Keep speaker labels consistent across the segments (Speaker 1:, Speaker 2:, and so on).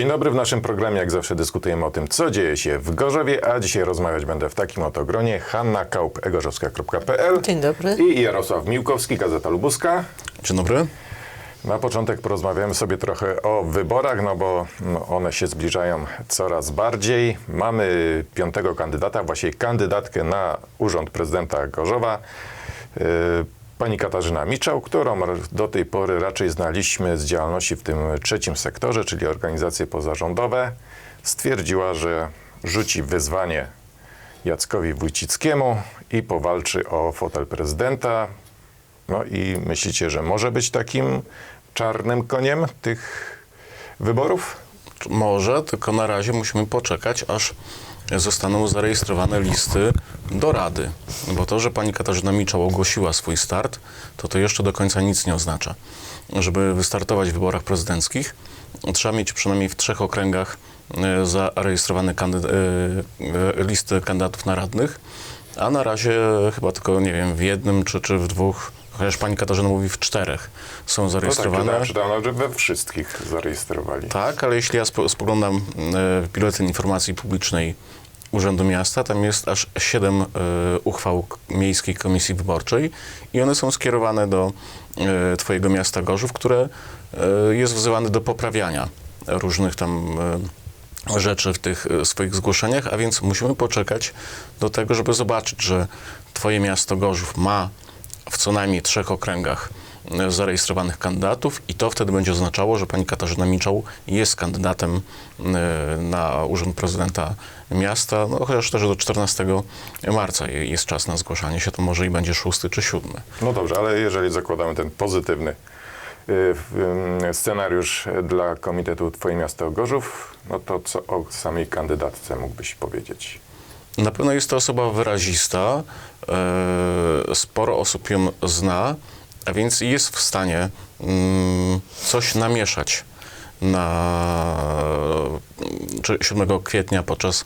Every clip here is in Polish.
Speaker 1: Dzień dobry, w naszym programie jak zawsze dyskutujemy o tym, co dzieje się w Gorzowie, a dzisiaj rozmawiać będę w takim oto gronie. Hanna Kaup, egorzowska.pl
Speaker 2: Dzień dobry.
Speaker 1: i Jarosław Miłkowski, Gazeta Lubuska.
Speaker 3: Dzień dobry.
Speaker 1: Na początek porozmawiamy sobie trochę o wyborach, no bo no, one się zbliżają coraz bardziej. Mamy piątego kandydata, właściwie kandydatkę na urząd prezydenta Gorzowa. Pani Katarzyna Miczał, którą do tej pory raczej znaliśmy z działalności w tym trzecim sektorze, czyli organizacje pozarządowe, stwierdziła, że rzuci wyzwanie Jackowi Wójcickiemu i powalczy o fotel prezydenta. No i myślicie, że może być takim czarnym koniem tych wyborów?
Speaker 3: Może, tylko na razie musimy poczekać, aż zostaną zarejestrowane listy do Rady. Bo to, że pani Katarzyna Miczał ogłosiła swój start, to to jeszcze do końca nic nie oznacza. Żeby wystartować w wyborach prezydenckich, trzeba mieć przynajmniej w trzech okręgach e, zarejestrowane e, listy kandydatów na radnych, a na razie chyba tylko, nie wiem, w jednym czy, czy w dwóch, chociaż pani Katarzyna mówi w czterech są
Speaker 1: No tak,
Speaker 3: zarejestrowane.
Speaker 1: czytałem, że we wszystkich zarejestrowali.
Speaker 3: Tak, ale jeśli ja spo, spoglądam e, w biuletyn informacji publicznej Urzędu Miasta, tam jest aż siedem e, uchwał Miejskiej Komisji Wyborczej i one są skierowane do e, Twojego miasta Gorzów, które e, jest wzywane do poprawiania różnych tam e, rzeczy w tych e, swoich zgłoszeniach, a więc musimy poczekać do tego, żeby zobaczyć, że Twoje miasto Gorzów ma w co najmniej trzech okręgach e, zarejestrowanych kandydatów i to wtedy będzie oznaczało, że pani Katarzyna Miczał jest kandydatem e, na urząd prezydenta miasta, no chociaż też do 14 marca je- jest czas na zgłaszanie się, to może i będzie 6 czy 7.
Speaker 1: No dobrze, ale jeżeli zakładamy ten pozytywny y, scenariusz dla Komitetu Twoje Miasto Gorzów, no to co o samej kandydatce mógłbyś powiedzieć?
Speaker 3: Na pewno jest to osoba wyrazista, e, sporo osób ją zna, a więc jest w stanie mm, coś namieszać na czy 7 kwietnia podczas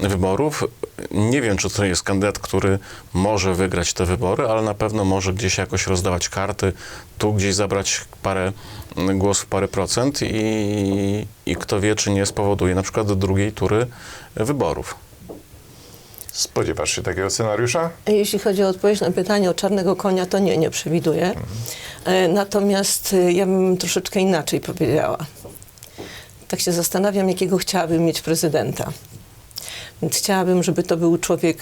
Speaker 3: wyborów. Nie wiem, czy to jest kandydat, który może wygrać te wybory, ale na pewno może gdzieś jakoś rozdawać karty, tu gdzieś zabrać parę głosów, parę procent i, i kto wie, czy nie spowoduje na przykład drugiej tury wyborów.
Speaker 1: Spodziewasz się takiego scenariusza?
Speaker 2: Jeśli chodzi o odpowiedź na pytanie o czarnego konia, to nie, nie przewiduję. E, Natomiast e, ja bym troszeczkę inaczej powiedziała. Tak się zastanawiam, jakiego chciałabym mieć prezydenta. Więc chciałabym, żeby to był człowiek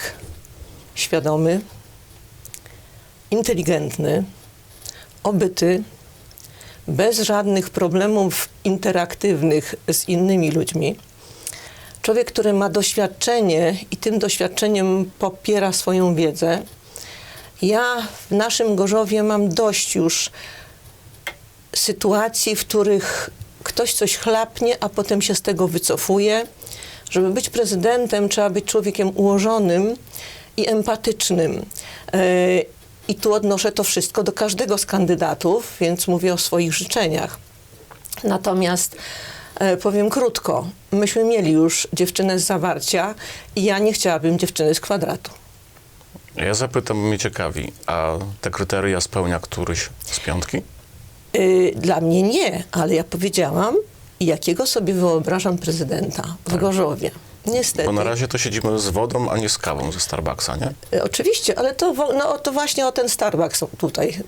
Speaker 2: świadomy, inteligentny, obyty, bez żadnych problemów interaktywnych z innymi ludźmi. Człowiek, który ma doświadczenie i tym doświadczeniem popiera swoją wiedzę. Ja w naszym Gorzowie mam dość już sytuacji, w których ktoś coś chlapnie, a potem się z tego wycofuje. Żeby być prezydentem, trzeba być człowiekiem ułożonym i empatycznym. Yy, I tu odnoszę to wszystko do każdego z kandydatów, więc mówię o swoich życzeniach. Natomiast e, powiem krótko, myśmy mieli już dziewczynę z zawarcia i ja nie chciałabym dziewczyny z kwadratu.
Speaker 3: Ja zapytam, mnie ciekawi, a te kryteria spełnia któryś z piątki?
Speaker 2: Y, Dla mnie nie, ale ja powiedziałam, jakiego sobie wyobrażam prezydenta w Gorzowie. Niestety.
Speaker 3: Tak. Bo na razie to siedzimy z wodą, a nie z kawą ze Starbucksa, nie?
Speaker 2: Y, Oczywiście, ale to, wo- no, to właśnie o ten Starbucks tutaj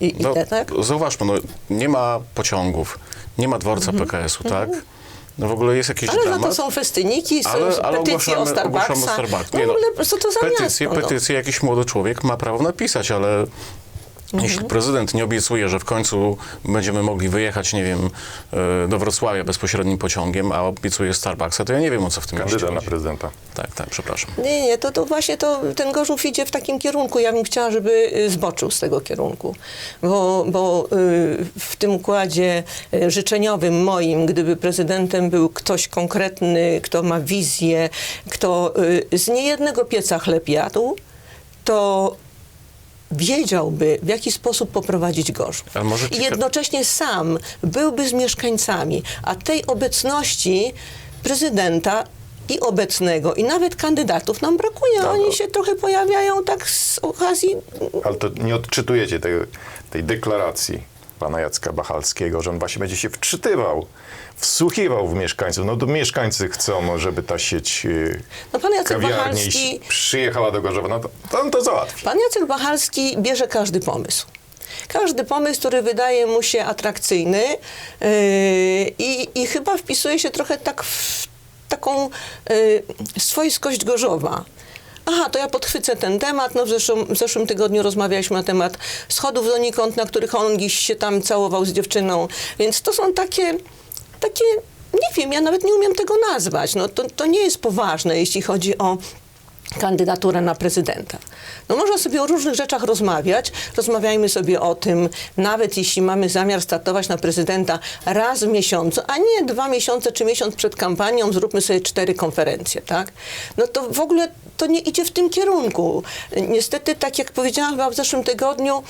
Speaker 2: i,
Speaker 3: No,
Speaker 2: idę, tak?
Speaker 3: Zauważmy, no, nie ma pociągów, nie ma dworca PKS-u, tak? No w ogóle jest jakiś
Speaker 2: Mhm. Ale za
Speaker 3: dramat.
Speaker 2: to są festyniki, są
Speaker 3: ale, ale
Speaker 2: petycje o Starbucksa.
Speaker 3: Starbucks.
Speaker 2: No
Speaker 3: Nie
Speaker 2: w ogóle, co to za
Speaker 3: petycje,
Speaker 2: miasto? no?
Speaker 3: petycje jakiś młody człowiek ma prawo napisać, ale
Speaker 2: Mhm.
Speaker 3: Jeśli prezydent nie obiecuje, że w końcu będziemy mogli wyjechać, nie wiem, e, do Wrocławia bezpośrednim pociągiem, a obiecuje Starbucksa, to ja nie wiem, o co w tym mieście
Speaker 1: Kandydat na
Speaker 3: chodzi.
Speaker 1: prezydenta.
Speaker 3: Tak, tak, przepraszam.
Speaker 2: Nie, nie, to, to właśnie to, ten Gorzów idzie w takim kierunku. Ja bym chciała, żeby y, zboczył z tego kierunku. Bo, bo y, w tym układzie y, życzeniowym moim, gdyby prezydentem był ktoś konkretny, kto ma wizję, kto z niejednego pieca chleb jadł, to wiedziałby, w jaki sposób poprowadzić Gorzów. I jednocześnie sam byłby z mieszkańcami, a tej obecności prezydenta i obecnego, i nawet kandydatów nam brakuje.
Speaker 1: Tak,
Speaker 2: Oni
Speaker 1: o-
Speaker 2: się trochę pojawiają tak z okazji.
Speaker 1: Ale to nie odczytujecie tej, tej deklaracji pana Jacka Bachalskiego, że on właśnie będzie się wczytywał, wsłuchiwał w mieszkańców. No to mieszkańcy chcą, żeby ta sieć y,
Speaker 2: No pan Jacek
Speaker 1: kawiarni
Speaker 2: Bachalski-
Speaker 1: przyjechała do Gorzowa. No to, to on to załatwi.
Speaker 2: Pan Jacek Bachalski bierze każdy pomysł. Każdy pomysł, który wydaje mu się atrakcyjny yy, i, i chyba wpisuje się trochę tak w taką yy, swojskość Gorzowa. Aha, to ja podchwycę ten temat. No w, zeszłym, w zeszłym tygodniu rozmawialiśmy na temat schodów donikąd, na których on gdzieś się tam całował z dziewczyną. Więc to są takie, takie nie wiem, ja nawet nie umiem tego nazwać. No to, to nie jest poważne, jeśli chodzi o kandydaturę na prezydenta. No można sobie o różnych rzeczach rozmawiać. Rozmawiajmy sobie o tym, nawet jeśli mamy zamiar startować na prezydenta raz w miesiącu, a nie dwa miesiące czy miesiąc przed kampanią, zróbmy sobie cztery konferencje, tak? No to w ogóle to nie idzie w tym kierunku. Niestety, tak jak powiedziałam chyba w zeszłym tygodniu,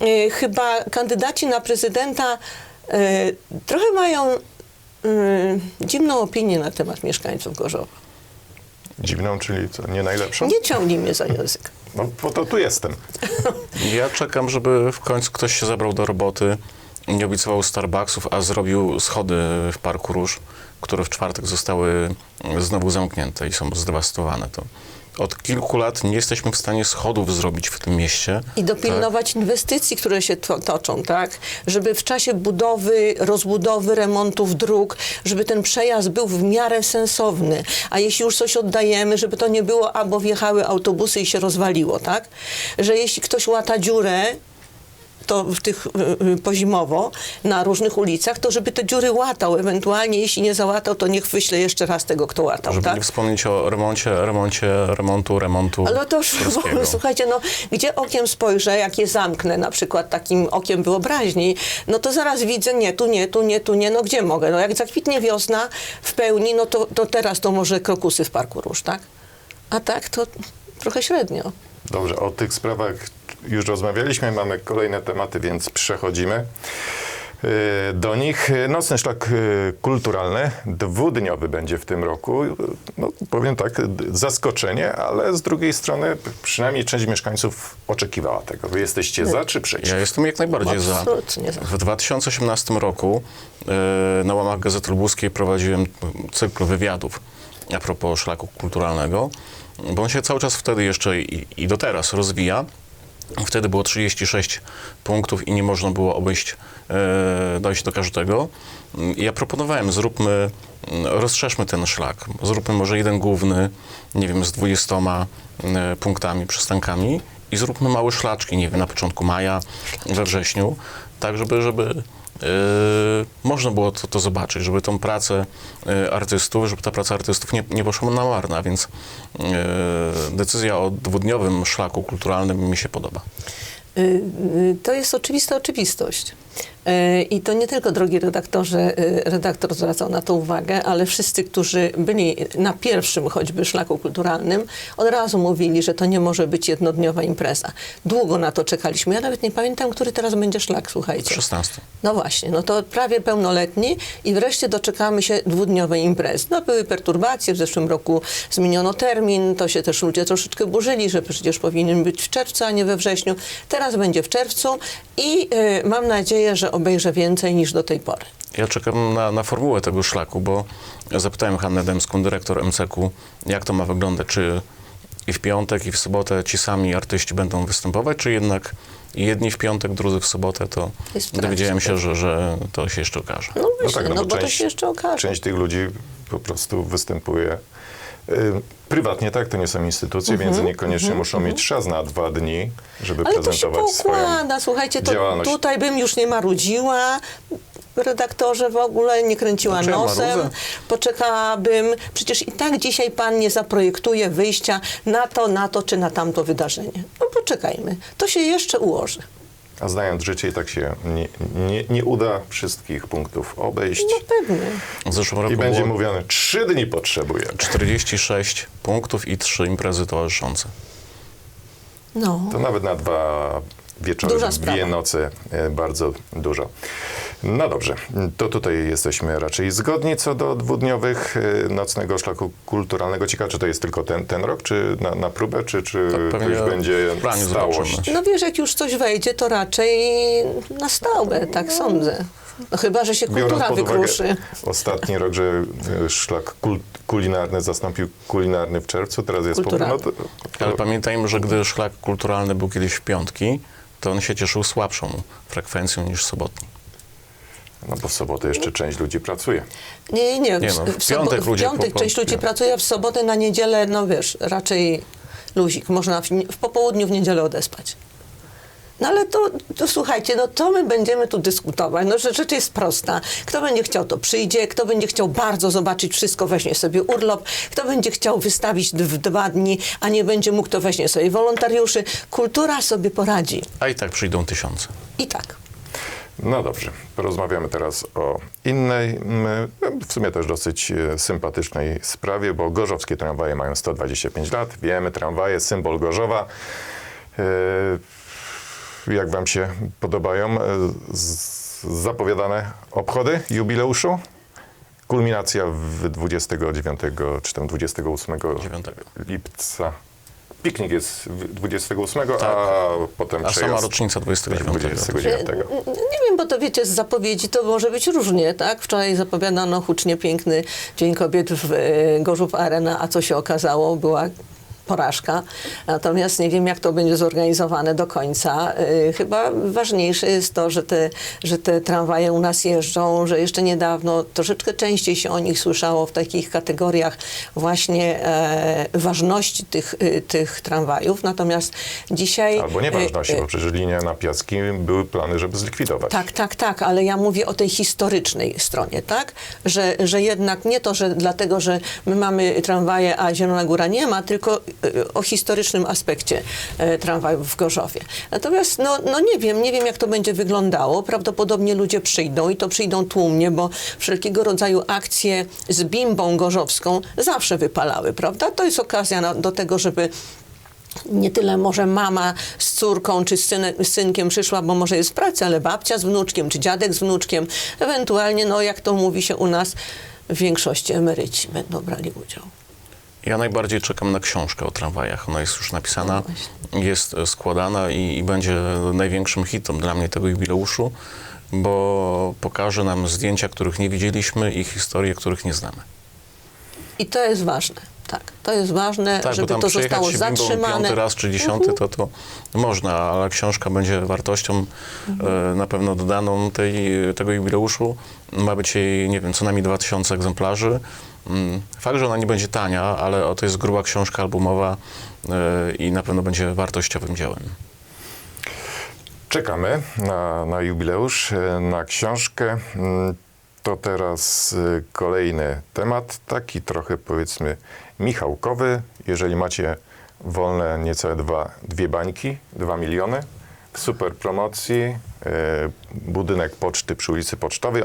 Speaker 2: e, chyba kandydaci na prezydenta e, trochę mają e, dziwną opinię na temat mieszkańców Gorzowa.
Speaker 1: Dziwną, czyli co, nie najlepszą?
Speaker 2: Nie ciągnij mnie za język.
Speaker 1: No po to tu jestem.
Speaker 3: Ja czekam, żeby w końcu ktoś się zabrał do roboty, nie obiecywał Starbucksów, a zrobił schody w Parku Róż, które w czwartek zostały znowu zamknięte i są zdewastowane. To od kilku lat nie jesteśmy w stanie schodów zrobić w tym mieście.
Speaker 2: I dopilnować inwestycji, które się to, toczą, tak? Żeby w czasie budowy, rozbudowy, remontów dróg, żeby ten przejazd był w miarę sensowny. A jeśli już coś oddajemy, żeby to nie było, albo wjechały autobusy i się rozwaliło, tak? Że jeśli ktoś łata dziurę, to w tych y, y, pozimowo na różnych ulicach, to żeby te dziury łatał. Ewentualnie jeśli nie załatał, to niech wyśle jeszcze raz tego, kto łatał,
Speaker 3: Żeby
Speaker 2: tak?
Speaker 3: nie wspomnieć o remoncie, remoncie, remontu, remontu
Speaker 2: Ale to już ogóle, słuchajcie, no gdzie okiem spojrzę, jak je zamknę na przykład takim okiem wyobraźni, no to zaraz widzę, nie, tu nie, tu nie, tu nie, no gdzie mogę? No jak zakwitnie wiosna w pełni, no to, to teraz to może krokusy w Parku Róż, tak? A tak to trochę średnio.
Speaker 1: Dobrze, o tych sprawach już rozmawialiśmy, mamy kolejne tematy, więc przechodzimy y, do nich. Nocny szlak y, kulturalny, dwudniowy będzie w tym roku. No, powiem tak, zaskoczenie, ale z drugiej strony przynajmniej część mieszkańców oczekiwała tego. Wy jesteście za czy przeciw?
Speaker 3: Ja jestem jak najbardziej za.
Speaker 2: Absolutnie za.
Speaker 3: W 2018 roku e, na łamach Gazety Lubuskiej prowadziłem cykl wywiadów a propos szlaku kulturalnego, bo on się cały czas wtedy jeszcze i, i do teraz rozwija. Wtedy było 36 punktów i nie można było obejść, e, dojść do każdego. Ja proponowałem, zróbmy, mm, rozszerzmy ten szlak. Zróbmy może jeden główny, nie wiem, z 20 e, punktami, przystankami i zróbmy małe szlaczki, nie wiem, na początku maja, we wrześniu, tak żeby, żeby można było to, to zobaczyć, żeby tą pracę e, artystów, żeby ta praca artystów nie, nie poszła na marne, a więc e, decyzja o dwudniowym szlaku kulturalnym mi się podoba.
Speaker 2: To jest oczywista oczywistość. Y, I to nie tylko, drogi redaktorze, redaktor zwracał na to uwagę, ale wszyscy, którzy byli na pierwszym choćby szlaku kulturalnym, od razu mówili, że to nie może być jednodniowa impreza. Długo na to czekaliśmy. Ja nawet nie pamiętam, który teraz będzie szlak, słuchajcie.
Speaker 3: 16.
Speaker 2: No właśnie, no to prawie pełnoletni i wreszcie doczekamy się dwudniowej imprezy. No były perturbacje, w zeszłym roku zmieniono termin, to się też ludzie troszeczkę burzyli, że przecież powinien być w czerwcu, a nie we wrześniu. Teraz będzie w czerwcu i y, mam nadzieję, że obejrzę więcej niż do tej pory.
Speaker 3: Ja czekam na, na formułę tego szlaku, bo zapytałem Hannę Demską, dyrektor MCK, jak to ma wyglądać, czy i w piątek, i w sobotę ci sami artyści będą występować, czy jednak jedni w piątek, drudzy w sobotę, to
Speaker 2: Jest
Speaker 3: dowiedziałem się, że, że to się jeszcze okaże.
Speaker 2: No właśnie, no, bo to się jeszcze okaże.
Speaker 1: Część tych ludzi po prostu występuje prywatnie, tak? To nie są instytucje, więc niekoniecznie muszą mieć czas na dwa dni, żeby
Speaker 2: Mhm, Ale to się
Speaker 1: prezentować
Speaker 2: poukłada, słuchajcie, to
Speaker 1: działalność.
Speaker 2: tutaj bym już nie marudziła, redaktorze w ogóle, nie kręciła nosem,
Speaker 3: marudzę?
Speaker 2: poczekałabym. Przecież i tak dzisiaj pan nie zaprojektuje wyjścia na to, na to czy na tamto wydarzenie. No poczekajmy, to się jeszcze ułoży.
Speaker 1: A znając życie, i tak się nie, nie, nie uda wszystkich punktów obejść.
Speaker 2: No pewnie.
Speaker 3: W zeszłym roku
Speaker 1: I będzie
Speaker 3: było
Speaker 1: mówione, trzy dni potrzebuję.
Speaker 3: 46 punktów i trzy imprezy towarzyszące.
Speaker 2: No.
Speaker 1: To nawet na dwa wieczory,
Speaker 2: Duża
Speaker 1: dwie
Speaker 2: sprawa.
Speaker 1: noce e, bardzo dużo. No dobrze, to tutaj jesteśmy raczej zgodni co do dwudniowych y, nocnego szlaku kulturalnego. Ciekawe, czy to jest tylko ten, ten rok, czy na, na próbę, czy, czy
Speaker 3: Tak,
Speaker 1: to
Speaker 3: pewnie
Speaker 1: już będzie stałość?
Speaker 3: zobaczymy.
Speaker 2: No wiesz, jak już coś wejdzie, to raczej na stałe, tak sądzę. No chyba, że się
Speaker 1: Biorąc
Speaker 2: kultura wykruszy.
Speaker 1: ostatni rok, że y, szlak kul, kulinarny zastąpił kulinarny w czerwcu, teraz jest
Speaker 2: Kulturalny.
Speaker 1: powrót. No to,
Speaker 3: Ale pamiętajmy, że gdy szlak kulturalny był kiedyś w piątki, to on się cieszył słabszą frekwencją niż sobotni.
Speaker 1: No bo w sobotę jeszcze część ludzi pracuje.
Speaker 2: Nie, nie,
Speaker 3: Nie no, w piątek
Speaker 2: w piątek
Speaker 3: po- po-
Speaker 2: część ludzi pracuje, w sobotę, na niedzielę, no wiesz, raczej luzik. Można w, w popołudniu w niedzielę odespać. No ale to, to słuchajcie, no to my będziemy tu dyskutować. No że rzecz jest prosta. Kto będzie chciał, to przyjdzie. Kto będzie chciał bardzo zobaczyć wszystko, weźmie sobie urlop. Kto będzie chciał wystawić w dwa dni, a nie będzie mógł, to weźmie sobie wolontariuszy. Kultura sobie poradzi.
Speaker 3: A i tak przyjdą tysiące.
Speaker 2: I tak.
Speaker 1: No dobrze, porozmawiamy teraz o innej, mm, w sumie też dosyć e, sympatycznej sprawie, bo gorzowskie tramwaje mają 125 lat. Wiemy, tramwaje, symbol Gorzowa. E, Jak wam się podobają e, zapowiadane obchody jubileuszu? Kulminacja w 29 czy tam 28
Speaker 3: Dziewiątego.
Speaker 1: lipca. Piknik jest w 28, a potem
Speaker 3: Tak. A sama
Speaker 1: przejazd
Speaker 3: rocznica 29.
Speaker 1: 29.
Speaker 2: Bo to wiecie, z zapowiedzi to może być różnie, tak? Wczoraj zapowiadano hucznie piękny Dzień Kobiet w e, Gorzów Arena, a co się okazało, była porażka. Natomiast nie wiem, jak to będzie zorganizowane do końca. E, Chyba ważniejsze jest to, że te, że te tramwaje u nas jeżdżą, że jeszcze niedawno troszeczkę częściej się o nich słyszało w takich kategoriach właśnie e, ważności tych, e, tych tramwajów. Natomiast dzisiaj...
Speaker 1: Albo nieważności,
Speaker 2: e,
Speaker 1: bo przecież linia na Piacki były plany, żeby zlikwidować.
Speaker 2: tak, tak, tak, ale ja mówię o tej historycznej stronie, tak? Że, że jednak nie to, że dlatego, że my mamy tramwaje, a Zielona Góra nie ma, tylko y, o historycznym aspekcie e, tramwajów w Gorzowie. Natomiast, no, no nie wiem, nie wiem jak to będzie wyglądało. Prawdopodobnie ludzie przyjdą i to przyjdą tłumnie, bo wszelkiego rodzaju akcje z bimbą gorzowską zawsze wypalały, prawda? To jest okazja na, do tego, żeby nie tyle może mama z córką czy z, syne, z synkiem przyszła, bo może jest w pracy, ale babcia z wnuczkiem czy dziadek z wnuczkiem. Ewentualnie, no jak to mówi się u nas, w większości emeryci będą brali udział.
Speaker 3: Ja najbardziej czekam na książkę o tramwajach. Ona jest już napisana,
Speaker 2: No
Speaker 3: jest e, składana i, i będzie największym hitem dla mnie tego jubileuszu, bo pokaże nam zdjęcia, których nie widzieliśmy i historie, których nie znamy.
Speaker 2: I to jest ważne. Tak, to jest ważne,
Speaker 3: Tak,
Speaker 2: żeby to zostało zatrzymane. Mhm.
Speaker 3: piąty raz czy dziesiąty, to, to można, ale książka będzie wartością
Speaker 2: Mhm.
Speaker 3: e, na pewno dodaną tej, tego jubileuszu. Ma być jej, nie wiem, co najmniej 2000 egzemplarzy. Mm, Fakt, że ona nie będzie tania, ale to jest gruba książka albumowa e, i na pewno będzie wartościowym dziełem.
Speaker 1: Czekamy na, na jubileusz, e, na książkę. Mm, To teraz e, kolejny temat, taki trochę powiedzmy michałkowy. Jeżeli macie wolne niecałe dwa, dwie bańki, dwa miliony, w super promocji, budynek poczty przy ulicy Pocztowej.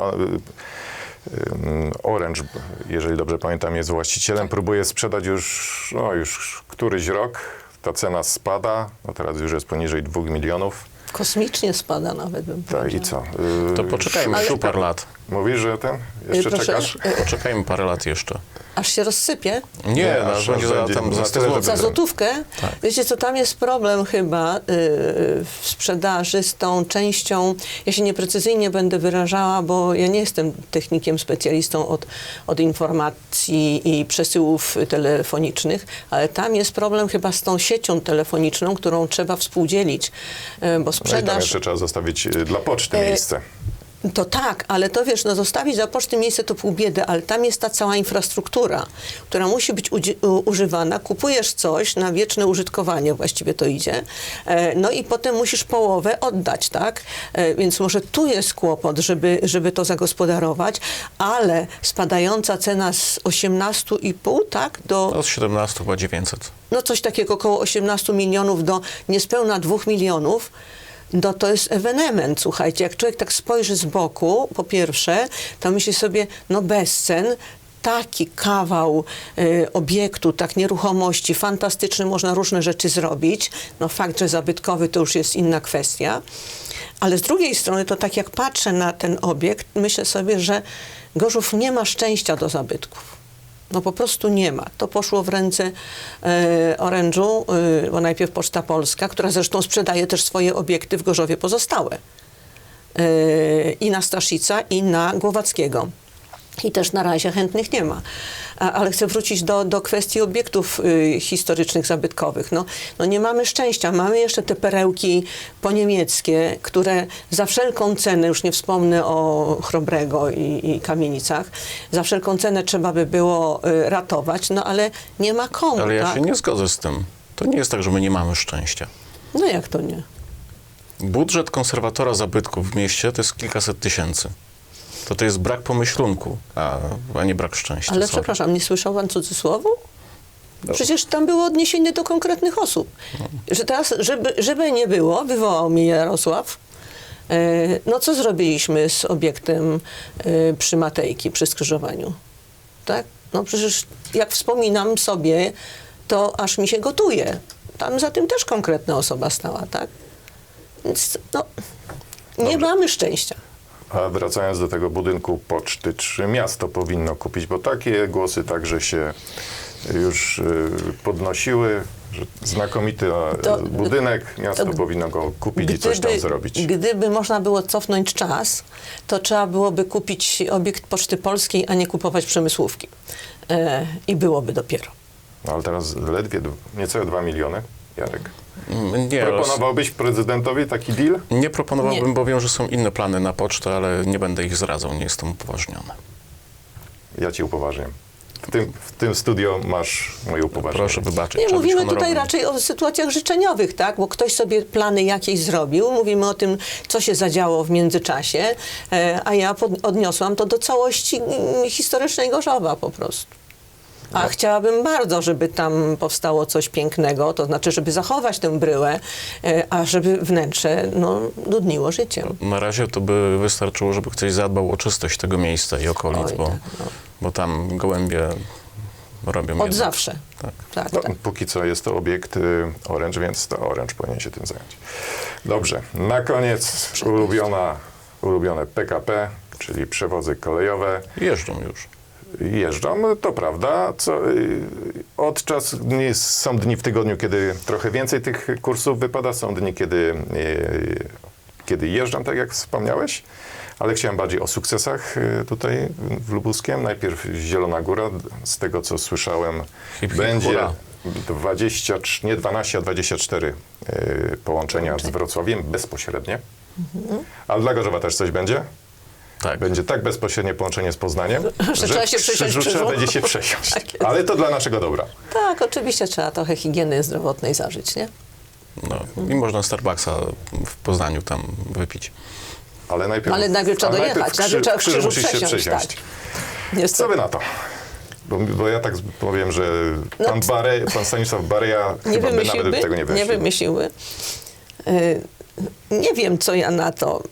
Speaker 1: Orange, jeżeli dobrze pamiętam, jest właścicielem. Próbuje sprzedać już, no, już któryś rok. Ta cena spada. No teraz już jest poniżej 2 milionów.
Speaker 2: Kosmicznie spada nawet, bym
Speaker 1: Tak, i
Speaker 2: powiedziała.
Speaker 1: co? Yy,
Speaker 3: To poczekajmy
Speaker 2: Ale-
Speaker 3: tu parę lat.
Speaker 1: Mówisz, że ten? Jeszcze
Speaker 2: Proszę?
Speaker 1: czekasz?
Speaker 3: Poczekajmy parę lat jeszcze.
Speaker 2: Aż się rozsypie.
Speaker 3: Nie,
Speaker 1: Nie,
Speaker 3: no,
Speaker 1: aż-
Speaker 3: będzie za, tam za 100
Speaker 1: tyle,
Speaker 3: zł.
Speaker 1: żeby-
Speaker 2: Za złotówkę?
Speaker 3: Tak.
Speaker 2: Wiecie co, tam jest problem chyba yy, w sprzedaży z tą częścią, ja się nieprecyzyjnie będę wyrażała, bo ja nie jestem technikiem, specjalistą od, od informacji i przesyłów telefonicznych, ale tam jest problem chyba z tą siecią telefoniczną, którą trzeba współdzielić, yy, bo
Speaker 1: No i tam
Speaker 2: sprzedaż...
Speaker 1: jeszcze trzeba zostawić y, dla poczty
Speaker 2: E,
Speaker 1: miejsce.
Speaker 2: To tak, ale to wiesz, no zostawić za poczty miejsce to pół biedy, ale tam jest ta cała infrastruktura, która musi być używana. Kupujesz coś na wieczne użytkowanie, właściwie to idzie, e, no i potem musisz połowę oddać, tak? E, Więc może tu jest kłopot, żeby, żeby to zagospodarować, ale spadająca cena z 18,5, tak, do
Speaker 3: No, z 17 chyba 900.
Speaker 2: no coś takiego około 18 milionów do niespełna 2 milionów, no to jest ewenement, słuchajcie. Jak człowiek tak spojrzy z boku, po pierwsze, to myśli sobie, no bezcen, taki kawał y, obiektu, tak nieruchomości, fantastyczny, można różne rzeczy zrobić. No fakt, że zabytkowy to już jest inna kwestia. Ale z drugiej strony, to tak jak patrzę na ten obiekt, myślę sobie, że Gorzów nie ma szczęścia do zabytków. No po prostu nie ma. To poszło w ręce e, Orange'u, e, bo najpierw Poczta Polska, która zresztą sprzedaje też swoje obiekty w Gorzowie pozostałe. E, I na Staszica, i na Głowackiego. I też na razie chętnych nie ma. A, ale chcę wrócić do, do kwestii obiektów y, historycznych, zabytkowych. No, no nie mamy szczęścia. Mamy jeszcze te perełki poniemieckie, które za wszelką cenę, już nie wspomnę o Chrobrego i, i kamienicach, za wszelką cenę trzeba by było y, ratować, no ale nie ma komu,
Speaker 3: Ale ja
Speaker 2: tak?
Speaker 3: się nie zgodzę z tym. To nie jest tak, że my nie mamy szczęścia.
Speaker 2: No jak to nie?
Speaker 3: Budżet konserwatora zabytków w mieście to jest kilkaset tysięcy. To to jest brak pomyślunku, a, a nie brak szczęścia.
Speaker 2: Ale
Speaker 3: sorry. No.
Speaker 2: przepraszam, nie słyszał pan cudzysłowu? Przecież tam było odniesienie do konkretnych osób.
Speaker 3: No.
Speaker 2: Że teraz, żeby, żeby nie było, wywołał mi Jarosław, e, no co zrobiliśmy z obiektem e, przy Matejki, przy skrzyżowaniu? Tak? No przecież jak wspominam sobie, to aż mi się gotuje. Tam za tym też konkretna osoba stała, tak? Więc no, nie
Speaker 1: Dobrze.
Speaker 2: mamy szczęścia.
Speaker 1: A wracając do tego budynku poczty, czy miasto powinno kupić? Bo takie głosy także się już y, podnosiły, że znakomity e,
Speaker 2: To-
Speaker 1: budynek, miasto
Speaker 2: to-
Speaker 1: powinno go kupić i coś tam zrobić.
Speaker 2: Gdyby można było cofnąć czas, to trzeba byłoby kupić obiekt Poczty Polskiej, a nie kupować przemysłówki. E, I byłoby dopiero.
Speaker 1: No, ale teraz ledwie niecałe 2 miliony, Jarek.
Speaker 3: Mm, Nie,
Speaker 1: Proponowałbyś prezydentowi taki deal?
Speaker 3: nie proponowałbym,
Speaker 2: Nie.
Speaker 3: bo wiem, że są inne plany na pocztę, ale nie będę ich zdradzał, nie jestem upoważniony.
Speaker 1: Ja cię upoważniam. W tym, w tym studio masz moje upoważnienie.
Speaker 3: Proszę wybaczyć.
Speaker 2: Nie, mówimy tutaj raczej o sytuacjach życzeniowych, tak? Bo ktoś sobie plany jakieś zrobił, mówimy o tym, co się zadziało w międzyczasie, e, a ja pod, odniosłam to do całości mm, historycznej Gorzowa po prostu. A chciałabym bardzo, żeby tam powstało coś pięknego, to znaczy, żeby zachować tę bryłę, e, a żeby wnętrze no, dudniło życiem.
Speaker 3: Na razie to by wystarczyło, żeby ktoś zadbał o czystość tego miejsca i okolic,
Speaker 2: Oj,
Speaker 3: bo,
Speaker 2: tak, no.
Speaker 3: bo tam gołębie robią
Speaker 2: Od
Speaker 3: jedzenie.
Speaker 2: zawsze.
Speaker 3: Tak.
Speaker 2: Tak,
Speaker 1: No,
Speaker 2: tak.
Speaker 1: póki co jest to obiekt y, Orange, więc to Orange powinien się tym zająć. Dobrze, na koniec ulubiona, ulubione PKP, czyli przewozy kolejowe.
Speaker 3: Jeżdżą już.
Speaker 1: Jeżdżą, to prawda. Co, y, od czasu są dni w tygodniu, kiedy trochę więcej tych kursów wypada, są dni, kiedy, y, kiedy jeżdżam, tak jak wspomniałeś. Ale chciałem bardziej o sukcesach y, tutaj w Lubuskiem. Najpierw Zielona Góra, z tego co słyszałem,
Speaker 3: Hip, hip,
Speaker 1: będzie
Speaker 3: hurra.
Speaker 1: 23, nie 12, a 24 y, połączenia z Wrocławiem bezpośrednie. A dla Gorzowa też coś będzie?
Speaker 3: Tak.
Speaker 1: Będzie tak bezpośrednie połączenie z Poznaniem,
Speaker 2: Że trzeba się przesiąść
Speaker 1: Krzyżu będzie się przesiąść.
Speaker 2: Tak.
Speaker 1: Ale to dla naszego dobra.
Speaker 2: Tak, oczywiście trzeba trochę higieny zdrowotnej zażyć, nie?
Speaker 3: No. I można Starbucksa w Poznaniu tam wypić.
Speaker 1: Ale najpierw,
Speaker 2: Ale najpierw trzeba dojechać,
Speaker 1: w
Speaker 2: najpierw trzeba w
Speaker 1: Krzyżu
Speaker 2: Krzyżu
Speaker 1: musisz się
Speaker 2: przesiąść,
Speaker 1: przesiąść.
Speaker 2: tak.
Speaker 1: Co wy na to? Bo, bo ja tak powiem, że
Speaker 2: No
Speaker 1: pan,
Speaker 2: t-
Speaker 1: Bare, pan Stanisław Bareja
Speaker 2: Nie
Speaker 1: chyba by nawet
Speaker 2: wymyśliłby?
Speaker 1: tego nie
Speaker 2: Nie
Speaker 1: wymyślił.
Speaker 2: wymyśliły. Y, Nie wiem, co ja na to.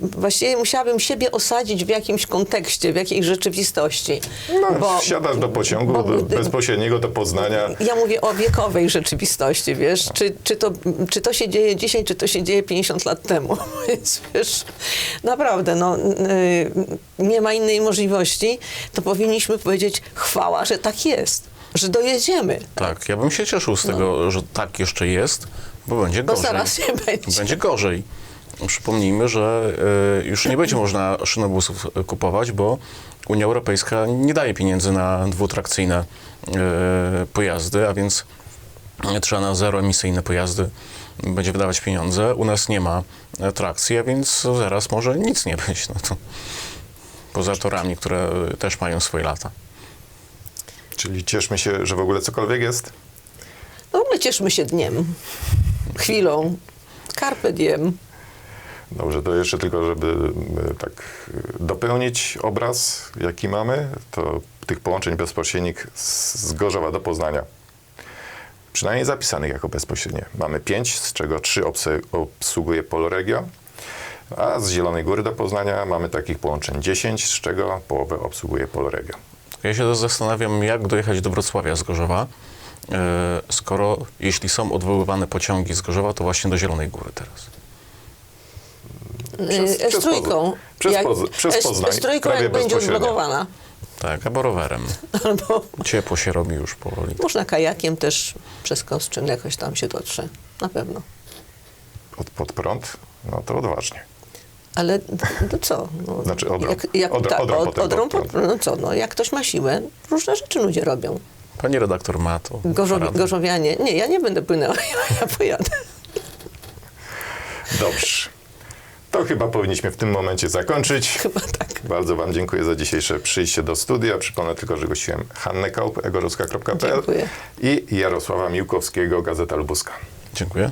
Speaker 2: Właściwie musiałabym siebie osadzić w jakimś kontekście, w jakiejś rzeczywistości.
Speaker 1: No, wsiadasz do pociągu
Speaker 2: bo-
Speaker 1: bezpośredniego do Poznania.
Speaker 2: Ja mówię o wiekowej rzeczywistości, wiesz, czy, czy, to, czy to się dzieje dzisiaj, czy to się dzieje 50 lat temu. Więc wiesz, naprawdę, no, y, nie ma innej możliwości, to powinniśmy powiedzieć chwała, że tak jest, że dojedziemy.
Speaker 3: Tak, ja bym się cieszył z tego, że tak jeszcze jest, bo będzie
Speaker 2: Bo
Speaker 3: gorzej.
Speaker 2: zaraz nie będzie.
Speaker 3: Będzie gorzej. Przypomnijmy, że y, już nie będzie można szynobusów kupować, bo Unia Europejska nie daje pieniędzy na dwutrakcyjne y, pojazdy, a więc trzeba na zeroemisyjne pojazdy będzie wydawać pieniądze. U nas nie ma e, trakcji, a więc zaraz może nic nie być. No to poza torami, które też mają swoje lata.
Speaker 1: Czyli cieszmy się, że w ogóle cokolwiek jest.
Speaker 2: W ogóle cieszmy się dniem, chwilą, carpe diem.
Speaker 1: Dobrze, to jeszcze tylko, żeby e, tak dopełnić obraz, jaki mamy, to tych połączeń bezpośrednich z Gorzowa do Poznania. Przynajmniej zapisanych jako bezpośrednie. Mamy pięć, z czego trzy obsługuje Poloregio, a z Zielonej Góry do Poznania mamy takich połączeń 10, z czego połowę obsługuje Poloregio.
Speaker 3: Ja się zastanawiam, jak dojechać do Wrocławia z Gorzowa, skoro jeśli są odwoływane pociągi z Gorzowa, to właśnie do Zielonej Góry teraz.
Speaker 1: Przez-
Speaker 2: Yy,
Speaker 1: przez
Speaker 2: S3.
Speaker 1: Poz- przez
Speaker 2: Jak-
Speaker 1: Poz- przez Poznań,
Speaker 2: S3
Speaker 1: prawie
Speaker 2: jak będzie odblokowana.
Speaker 3: Tak, albo rowerem.
Speaker 2: Albo
Speaker 3: Ciepło się robi już powoli.
Speaker 2: można kajakiem też przez Kostrzyn jakoś tam się dotrze. Na pewno.
Speaker 1: Od, pod prąd, no to odważnie.
Speaker 2: Ale to co? No,
Speaker 1: Znaczy odrą.
Speaker 2: Jak, jak,
Speaker 1: Odrą-
Speaker 2: tak,
Speaker 1: odrą
Speaker 2: od-
Speaker 1: potem
Speaker 2: odrą
Speaker 1: pod
Speaker 2: no co, no jak ktoś ma siłę, różne rzeczy ludzie robią.
Speaker 3: Pani redaktor ma to.
Speaker 2: Gorzowi, gorzowianie, nie, ja nie będę płynęła, ja, ja pojadę.
Speaker 1: Dobrze. To chyba powinniśmy w tym momencie zakończyć.
Speaker 2: Chyba tak.
Speaker 1: Bardzo Wam dziękuję za dzisiejsze przyjście do studia. Przypomnę tylko, że gościłem Hannę Kaup, egorowska.pl
Speaker 2: Dziękuję.
Speaker 1: i Jarosława Miłkowskiego, Gazeta Lubuska.
Speaker 3: Dziękuję.